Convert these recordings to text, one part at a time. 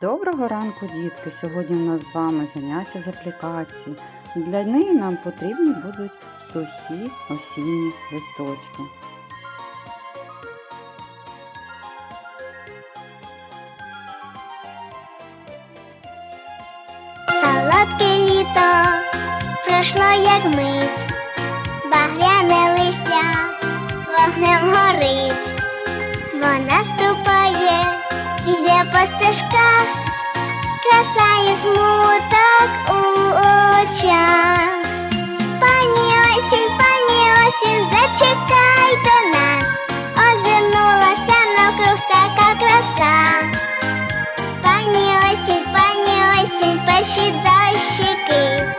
Доброго ранку, дітки! Сьогодні у нас з вами заняття з аплікації. Для неї нам потрібні будуть сухі осінні листочки. Солодке літо пройшло як мить, багряне листя вогнем горить, вона ступає, йде по стежках, краса і смуток у очах. Пані осінь, пані осінь, зачекайте нас, озирнулася навкруг така краса. Пані осінь, пані осінь, перші дощики,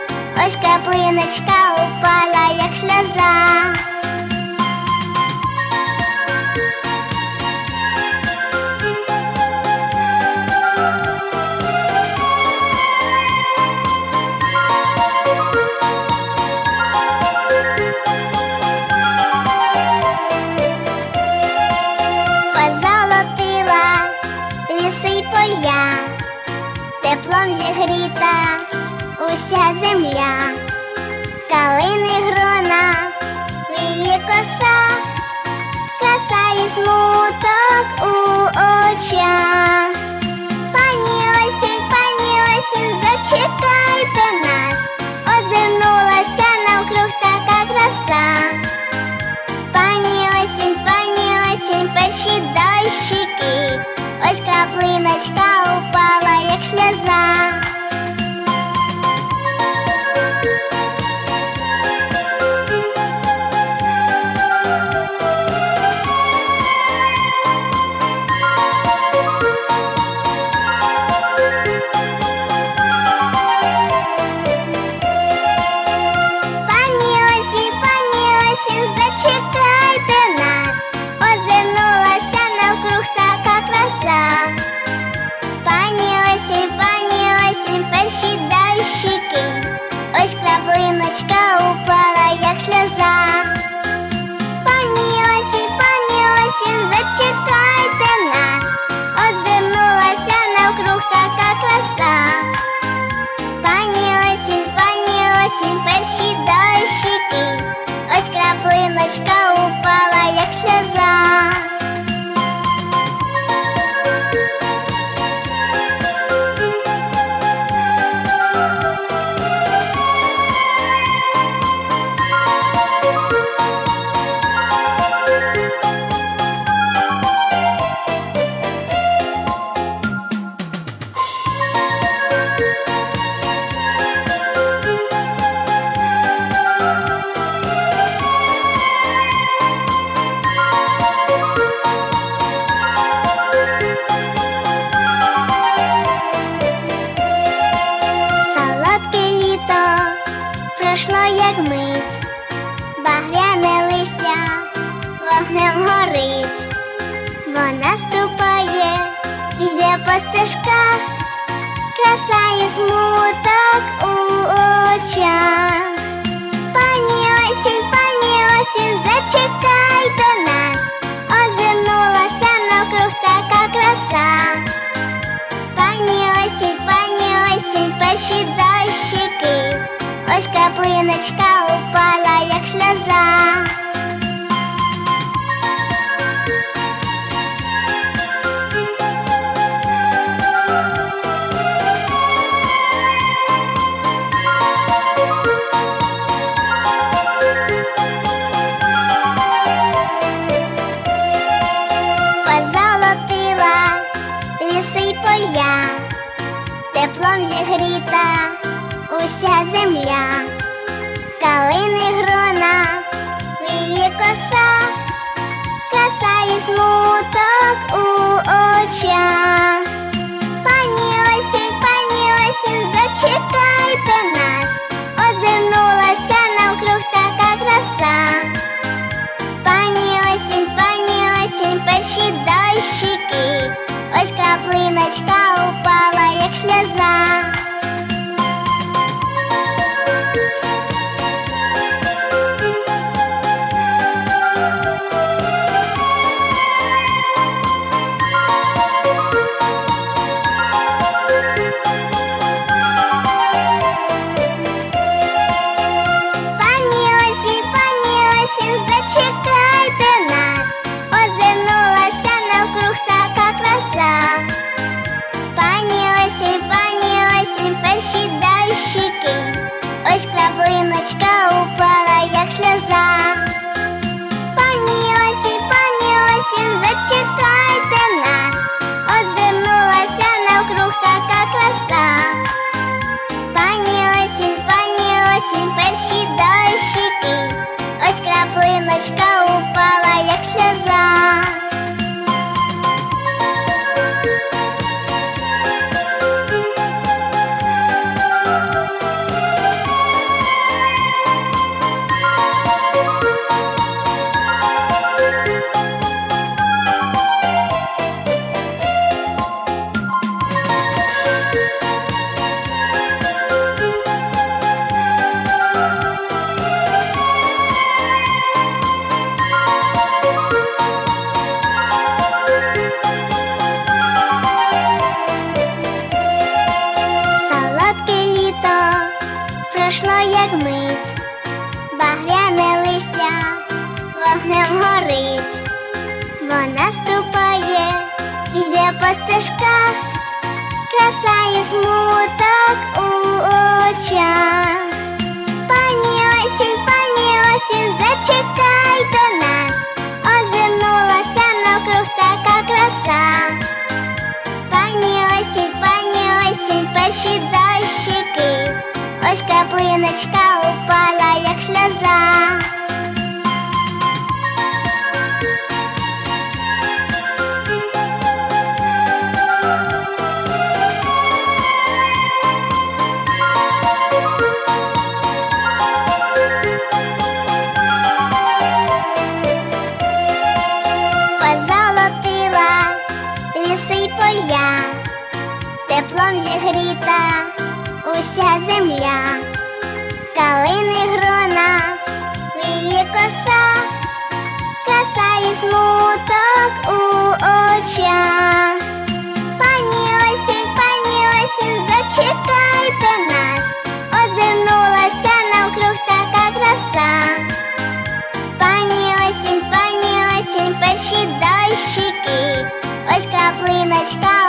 ось краплиночка упала, як сльоза. Уся земля, калини грона, віє коса, краса і смуток у очах. Краплиночка вогнем горить, вона ступає, йде по стежках, краса і смуток у очах. Пані осінь, пані осінь, зачекайте нас, озирнулася навкруг така краса. Пані осінь, пані осінь, перші дощики, ось краплиночка теплом зігріта уся земля, калини грона, віє коса, краса і смуток у очах. Пані осінь, пані осінь, зачекайте нас, озирнулася навкруг така краса. Пані осінь, пані осінь, перші дощики, ось краплиночка перші дощики, ось краплиночка упала, пройшло як мить, багряне листя вогнем горить, вона ступає, йде по стежках, краса і смуток у очах. Пані осінь, пані осінь, зачекайте нас, озирнулася навкруг така краса. Пані осінь, пані осінь, перші ось краплиночка упала, як сльоза. смуток у очах. Пані осінь, пані осінь, зачекайте нас, озирнулася навкруг така краса. Пані осінь, пані осінь, перші дощики, ось краплиночка упала, як сльоза.